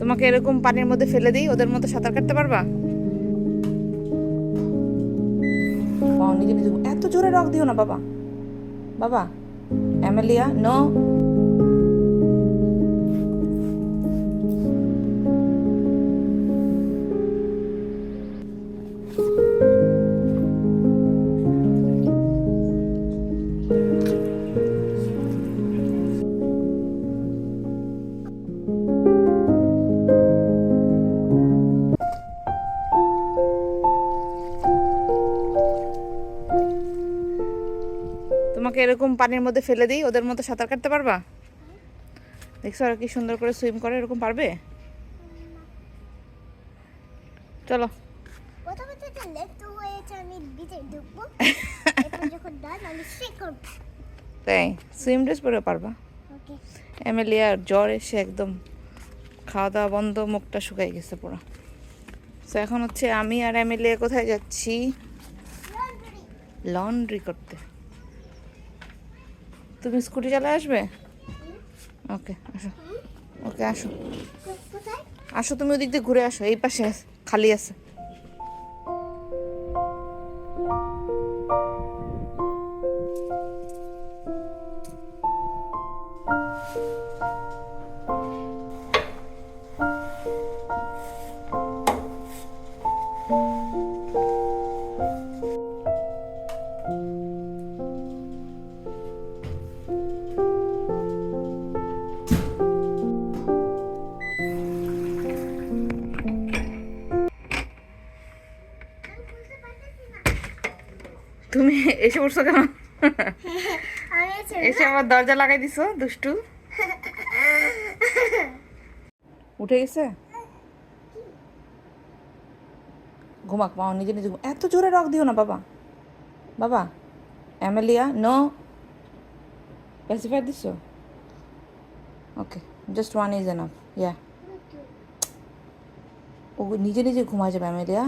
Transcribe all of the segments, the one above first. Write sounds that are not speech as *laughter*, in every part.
তোমাকে এরকম পানির মধ্যে ফেলে দিই, ওদের মতো সাঁতার কাটতে পারবা? এত জোরে রক দিও না, বাবা। বাবা, অ্যামেলিয়া নো পানির মধ্যে ফেলে দিই ওদের মতো সাঁতার কাটতে পারবা? দেখছ ওরা কি সুন্দর করে সুইম করে এরকম পারবে? চলো। *laughs* তাই সুইম ড্রেস পরে পারবা। এমএলএ জ্বর এসে একদম খাওয়া দাওয়া বন্ধ মুখটা শুকাই গেছে পুরো। তো এখন হচ্ছে আমি আর এমএলএ কোথায় যাচ্ছি? লন্ড্রি করতে। তুমি স্কুটি চালায় আসবে? ওকে আসো। ওকে আসো। আসো তুমি ওদিক দিয়ে ঘুরে আসো এই পাশে খালি আছে। তুমি এসে পড়ছো কেন? এসে আবার দরজা লাগাই দিছো দুষ্টু? উঠে গেছে? ঘুমাক মা নিজে নিজে এত জোরে রক দিও না বাবা। বাবা অ্যামেলিয়া নো। প্যাসিফায়ার দিছো? Okay just one is enough yeah ও নিজে নিজে ঘুমায় যাবে অ্যামেলিয়া।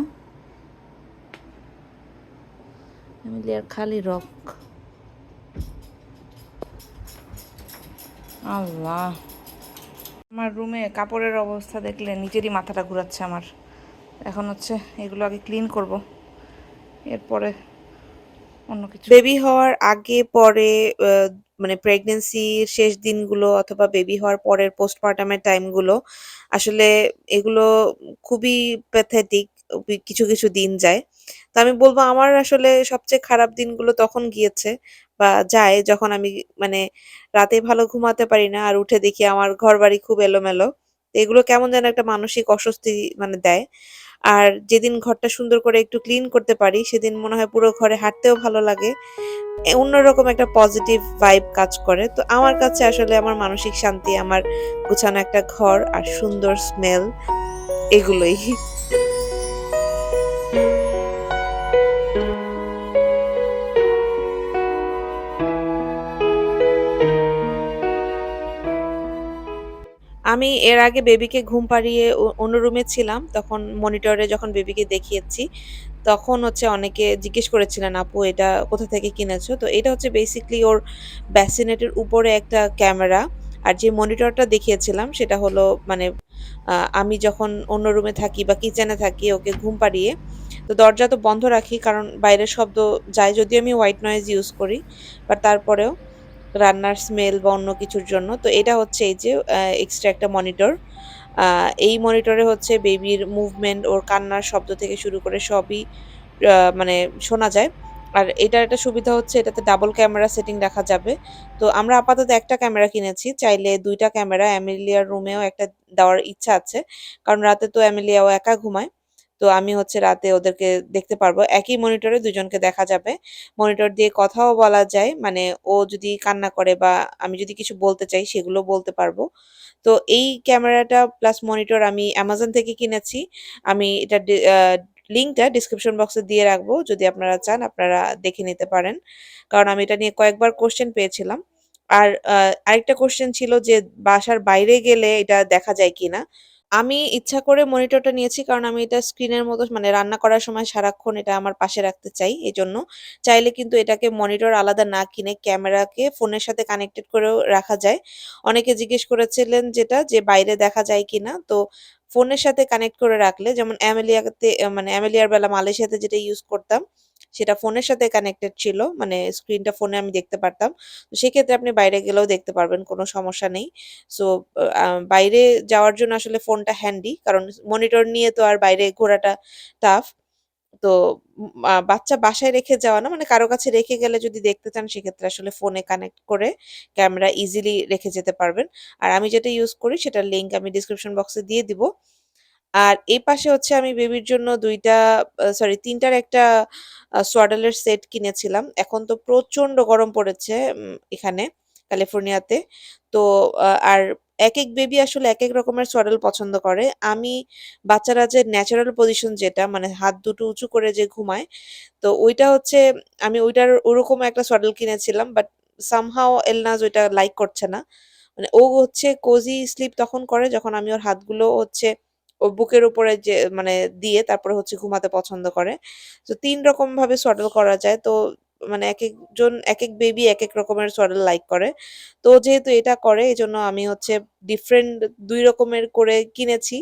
অ্যামেলিয়ার খালি রক। আল্লাহ। আমার রুমে কাপড়ের অবস্থা দেখলে নিজেরই মাথাটা ঘুরাচ্ছে আমার। এখন হচ্ছে এগুলো আগে ক্লিন করব। এরপরে অন্য কিছু। বেবি হওয়ার আগে, পরে মানে প্রেগনেন্সির শেষ দিনগুলো অথবা বেবি হওয়ার পরের পোস্টপার্টামের টাইমগুলো আসলে এগুলো খুবই প্যাথেটিক কিছু কিছু দিন যায়। তো আমি বলব আমার আসলে সবচেয়ে খারাপ দিনগুলো তখন গিয়েছে বা যায় যখন আমি মানে রাতে ভালো ঘুমাতে পারি না আর উঠে দেখি আমার ঘর বাড়ি খুব এলোমেলো। এগুলো কেমন যেন একটা মানসিক অস্বস্তি মানে দেয়। আর যেদিন ঘরটা সুন্দর করে একটু ক্লিন করতে পারি, সেদিন মনে হয় পুরো ঘরে হাঁটতেও ভালো লাগে। অন্যরকম একটা পজিটিভ ভাইব কাজ করে। তো আমার কাছে আসলে আমার মানসিক শান্তি, আমার গুছানো একটা ঘর আর সুন্দর স্মেল এগুলোই। আমি এর আগে বেবিকে ঘুম পাড়িয়ে অন্য রুমে ছিলাম, তখন মনিটরে যখন বেবিকে দেখিয়েছি, তখন হচ্ছে অনেকে জিজ্ঞেস করেছিলেন, আপু, এটা কোথা থেকে কিনেছো? তো এটা হচ্ছে বেসিকলি ওর ব্যাসিনেটের উপরে একটা ক্যামেরা আর যে মনিটরটা দেখিয়েছিলাম, সেটা হলো মানে আমি যখন অন্য রুমে থাকি বা কিচেনে থাকি, ওকে ঘুম পাড়িয়ে, তো দরজা তো বন্ধ রাখি, কারণ বাইরের শব্দ যায়, যদিও আমি হোয়াইট নয়েজ ইউজ করি বাট তারপরেও রান্নার স্মেল বা অন্য কিছুর জন্য। তো এটা হচ্ছে এই যে এক্সট্রা একটা মনিটর এই মনিটরে হচ্ছে বেবির মুভমেন্ট ওর কান্নার শব্দ থেকে শুরু করে সবই মানে শোনা যায়। আর এটার একটা সুবিধা হচ্ছে, এটাতে ডাবল ক্যামেরা সেটিং রাখা যাবে। তো আমরা আপাতত একটা ক্যামেরা কিনেছি, চাইলে দুইটা ক্যামেরা অ্যামেলিয়ার রুমেও একটা দেওয়ার ইচ্ছা আছে। কারণ রাতে তো অ্যামেলিয়াও একা ঘুমায়। তো আমি হচ্ছে রাতে ওদেরকে দেখতে পারব। একই মনিটরে দুজনকে দেখা যাবে। মনিটর দিয়ে কথাও বলা যায় মানে ও যদি কান্না করে বা আমি যদি কিছু বলতে চাই, সেগুলো বলতে পারব। তো এই ক্যামেরাটা প্লাস মনিটর আমি অ্যামাজন থেকে কিনেছি। আমি এটা লিঙ্কটা ডিসক্রিপশন বক্সে দিয়ে রাখব। যদি আপনারা চান, আপনারা দেখে নিতে পারেন। কারণ আমি এটা নিয়ে কয়েকবার কোশ্চেন পেয়েছিলাম। আর আরেকটা কোশ্চেন ছিল যে বাসার বাইরে গেলে এটা দেখা যায় কিনা? আমি ইচ্ছা করে মনিটরটা নিয়েছি কারণ আমি এটা স্ক্রিনের মতো মানে রান্না করার সময় সারাক্ষণ এটা আমার পাশে রাখতে চাই এজন্য। চাইলে কিন্তু এটাকে মনিটর আলাদা না কিনে ক্যামেরাকে ফোনের সাথে কানেক্টেড করেও রাখা যায়। অনেকে জিজ্ঞেস করেছিলেন যেটা যে বাইরে দেখা যায় কিনা। তো ফোনের সাথে কানেক্ট করে রাখলে যেমন অ্যামেলিয়াতে মানে অ্যামেলিয়ার বেলা মালয়েশিয়াতে যেটা ইউজ করতাম সেটা ফোনের সাথে কানেক্টেড ছিল মানে স্ক্রিনটা ফোনে আমি দেখতে পারতাম। তো সেক্ষেত্রে আপনি বাইরে গেলেও দেখতে পারবেন, কোনো সমস্যা নেই। সো বাইরে যাওয়ার জন্য আসলে ফোনটা হ্যান্ডি কারণ মনিটর নিয়ে তো আর বাইরে ঘোরাটা টাফ তো বাচ্চা বাসায় রেখে যাওয়া না মানে কারও কাছে রেখে গেলে যদি দেখতে চান, সেক্ষেত্রে আসলে ফোনে কানেক্ট করে ক্যামেরা ইজিলি রেখে যেতে পারবেন। আর আমি যেটা ইউজ করি, সেটার লিঙ্ক আমি ডিসক্রিপশন বক্সে দিয়ে দিব। আর এই পাশে হচ্ছে আমি বেবির জন্য দুইটা সরি তিনটার একটা সোয়াডালের সেট কিনেছিলাম। এখন তো প্রচণ্ড গরম পড়েছে এখানে ক্যালিফোর্নিয়াতে। তো আর এক এক বেবি আসলে এক এক রকমের সোয়াডাল পছন্দ করে। আমি বাচ্চারা যে ন্যাচারাল পজিশন যেটা মানে হাত দুটো উঁচু করে যে ঘুমায়, তো ওইটা হচ্ছে আমি ওইটার ওরকম একটা সোয়াডাল কিনেছিলাম। বাট সামহাউ এলনাজ ওইটা লাইক করছে না। মানে ও হচ্ছে কোজি স্লিপ তখন করে যখন আমি ওর হাতগুলো হচ্ছে ওর বুকের উপরে যে মানে দিয়ে তারপরে হচ্ছে ঘুমাতে পছন্দ করে। তো ৩ রকমভাবে swaddle করা যায়। তো মানে এক একজন এক এক বেবি এক এক রকমের সডেল লাইক করে। তো যেহেতু এটা করে এই জন্য আমি হচ্ছে ডিফারেন্ট দুই রকমের করে কিনেছি।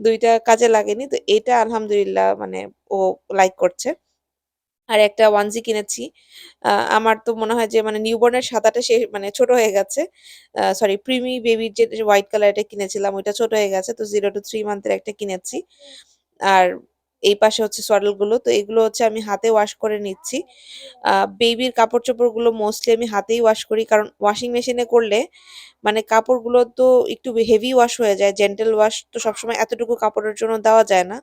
দুইটা কাজে লাগেনি। তো এটা আলহামদুলিল্লাহ মানে ও লাইক করছে। আর একটা ওয়ানজি কিনেছি। আমার তো মনে হয় যে মানে নিউবর্ন এর সাদাটা সে মানে ছোট হয়ে গেছে। সরি প্রিমি বেবির যে হোয়াইট কালারটা কিনেছিলাম, ওইটা ছোট হয়ে গেছে। তো জিরো টু থ্রি মান্থের একটা কিনেছি। আর এই পাশে হচ্ছে swaddle গুলো। তো এগুলো হচ্ছে আমি হাতে ওয়াশ করে নিচ্ছি। বেবির কাপড়-চোপড়গুলো মোস্টলি আমি হাতেই ওয়াশ করি। কারণ ওয়াশিং মেশিনে করলে মানে কাপড়গুলো তো একটু হেভি ওয়াশ হয়ে যায়। জেন্টল ওয়াশ তো সবসময় এতটুকু কাপড়ের জন্য দেওয়া যায় না।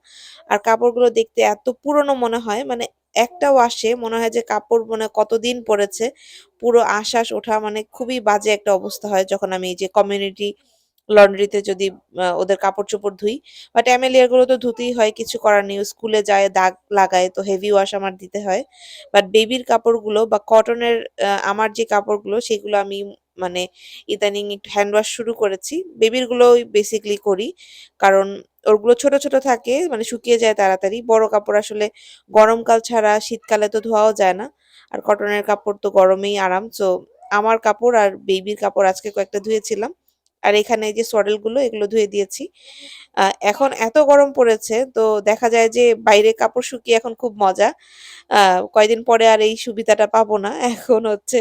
আর কাপড়গুলো দেখতে এত পুরনো মনে হয় মানে একটা ওয়াশে মনে হয় যে কাপড় মনে কতদিন পরেছে, পুরো আঁশ-আঁশ ওঠা মানে খুবই বাজে একটা অবস্থা হয় যখন আমি এই যে কমিউনিটি লন্ড্রিতে যদি ওদের কাপড়-চোপড় ধুই। বাট অ্যামেলিয়ারগুলো তো ধুতেই হয়, কিছু করার নেই। স্কুলে যায়, দাগ লাগায়, তো হেভি ওয়াশ আমার দিতে হয়। বাট বেবির কাপড়গুলো বা কটনের আমার যে কাপড়গুলো, সেগুলো আমি মানে ইদানিং একটু হ্যান্ড ওয়াশ শুরু করেছি। বেবির গুলোই বেসিক্যালি করি। কারণ ওগুলো ছোট, ছোট থাকে মানে শুকিয়ে যায় তাড়াতাড়ি। বড় কাপড় আসলে গরমকাল ছাড়া শীতকালে তো ধোয়াও যায় না। আর কটনের কাপড় তো গরমেই আরাম। তো আমার কাপড় আর বেবির কাপড় আজকে কয়েকটা ধুয়েছিলাম। আর এখানে যে swaddle গুলো এগুলো ধুয়ে দিয়েছি। এখন এত গরম পড়েছে তো দেখা যায় যে বাইরে কাপড় শুকিয়ে এখন খুব মজা। কয়দিন পরে আর এই সুবিধাটা পাবো না। *laughs* এখন হচ্ছে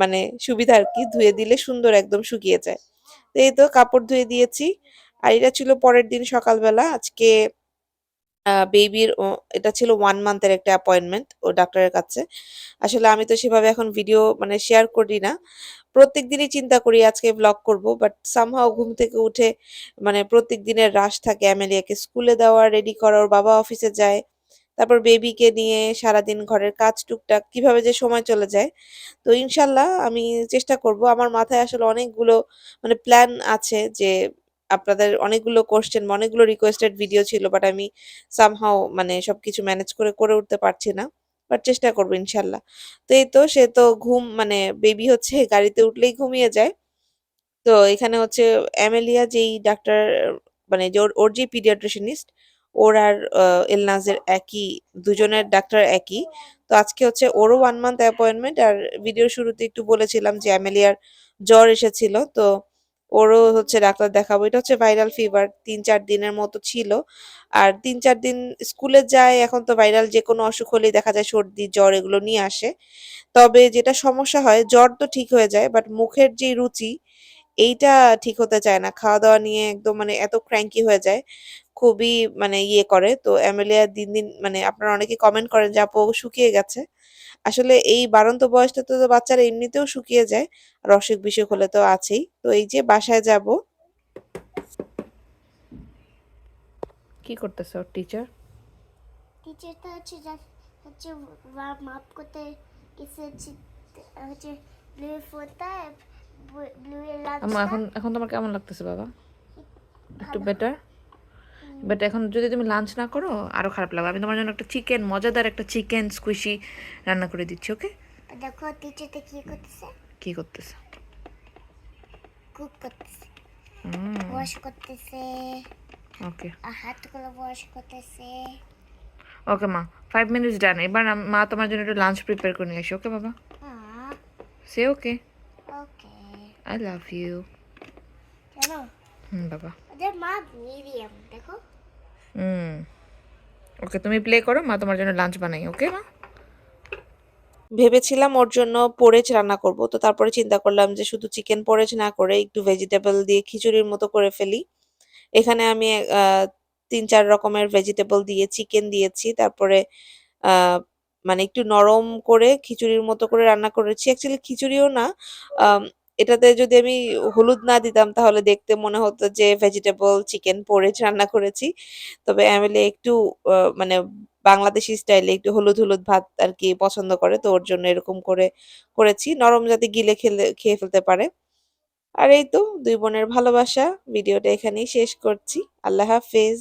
মানে সুবিধা আর কি ধুয়ে দিলে সুন্দর একদম শুকিয়ে যায়। তো এই তো কাপড় ধুয়ে দিয়েছি। আর এটা ছিল পরের দিন সকালবেলা। আজকে বেবির এটা ছিল ওয়ান মান্থের একটা অ্যাপয়েন্টমেন্ট ও ডাক্তারের কাছে। আসলে আমি তো সেভাবে এখন ভিডিও মানে শেয়ার করি না। প্রত্যেক দিনই চিন্তা করি আজকে ভ্লগ করব। বাট সামহাউ ঘুম থেকে উঠে মানে প্রত্যেক দিনের রাশ থাকে অ্যামেলিয়াকে স্কুলে দেওয়া, রেডি করা, ওর বাবা অফিসে যায়। তারপর বেবিকে নিয়ে সারাদিন ঘরের কাজ টুকটাক কীভাবে যে সময় চলে যায়। তো ইনশাল্লাহ আমি চেষ্টা করব। আমার মাথায় আসলে অনেকগুলো মানে প্ল্যান আছে যে আপনাদের অনেকগুলো কোয়েশ্চেন বা অনেকগুলো রিকোয়েস্টেড ভিডিও ছিল। বাট আমি সামহাউ মানে সবকিছু ম্যানেজ করে, করে উঠতে পারছি না। বাট চেষ্টা করব ইনশাল্লাহ তো এই তো সে তো ঘুম মানে বেবি হচ্ছে গাড়িতে উঠলেই ঘুমিয়ে যায়। তো এখানে হচ্ছে অ্যামেলিয়া যেই ডাক্তার মানে যে ওর, যে পিডিয়াট্রিশনিস্ট ওর আর এলনাজের একই দুজনের ডাক্তার একই। তো আজকে হচ্ছে ওরও ওয়ান মান্থ অ্যাপয়েন্টমেন্ট আর ভিডিওর শুরুতে একটু বলেছিলাম যে অ্যামেলিয়ার জ্বর এসেছিল। তো ওরও হচ্ছে ডাক্তার দেখাবো। এটা হচ্ছে ভাইরাল ফিভার ৩-৪ দিনের মতো ছিল। আর ৩-৪ দিন স্কুলে যায় এখন তো ভাইরাল যে কোনো অসুখ হলেই দেখা যায় সর্দি, জ্বর এগুলো নিয়ে আসে। তবে যেটা সমস্যা হয় জ্বর তো ঠিক হয়ে যায় বাট মুখের যে রুচি এইটা ঠিক হতে চায় না। খাওয়া-দাওয়া নিয়ে একদম মানে এত ক্র্যাঙ্কি হয়ে যায়। খুবই মানে ইয়ে করে। তো অ্যামেলিয়া দিন, দিন মানে আপনারা অনেকে কমেন্ট করেন যে আপু শুকিয়ে গেছে। আসলে এই বাড়ন্ত বয়সটা তো বাচ্চারা এমনিতেও শুকিয়ে যায়। আর অসুখ-বিসুখ হলে তো আছেই। তো এই যে বাসায় যাব। কি করতেছে ওর টিচার? টিচারটা হচ্ছে হচ্ছে ওয়ার্ম আপ করতে গেছে হচ্ছে ব্লু ফোনটা ব্লু এখন এখন তোমার কেমন লাগতেছে বাবা? একটু বেটার? বাট এখন যদি তুমি লাঞ্চ না করো আরও খারাপ লাগবে। আমি তোমার জন্য একটা চিকেন মজাদার একটা চিকেন স্কুইশি রান্না করে দিচ্ছি, ওকে? দেখো টিচারটা কি করতেছে? কি করতেছে? কুক করতেছে। ওয়াশ করতেছে। ওকে হাতগুলো ওয়াশ করতেছে। ওকে মা ফাইভ মিনিটস ডান এবার মা তোমার জন্য একটু লাঞ্চ প্রিপেয়ার করে নিয়ে আসি ওকে বাবা? হ্যাঁ সে ওকে ওকে আই লাভ ইউ চলো হুম বাবা। ওদের মা মিডিয়াম দেখো। হুম। ওকে তুমি প্লে করো মা তোমার জন্য লাঞ্চ বানাই ওকে মা। ভেবেছিলাম ওর জন্য পোরেজ রান্না করব তো তারপরে চিন্তা করলাম যে শুধু চিকেন পোরেজ না করে একটু ভেজিটেবল দিয়ে খিচুড়ির মতো করে ফেলি। এখানে আমি আহ, তিন চার রকমের ভেজিটেবল দিয়ে চিকেন দিয়েছি তারপরে আহ, মানে একটু নরম করে খিচুড়ির মতো করে রান্না করেছি। অ্যাকচুয়ালি খিচুড়িও না এটাতে যদি আমি হলুদ না দিতাম, তাহলে দেখতে মনে হতো যে ভেজিটেবল চিকেন পোরেজ রান্না করেছি। তবে এমিলি একটু মানে বাংলাদেশি স্টাইলে একটু হলুদ হলুদ ভাত আর কি পছন্দ করে, তো ওর জন্য এরকম করে করেছি। নরম যাতে গিলে খেলে, খেয়ে ফেলতে পারে। আর এই তো, দুই বোনের ভালোবাসা। ভিডিওটা এখানেই শেষ করছি। আল্লাহ হাফেজ।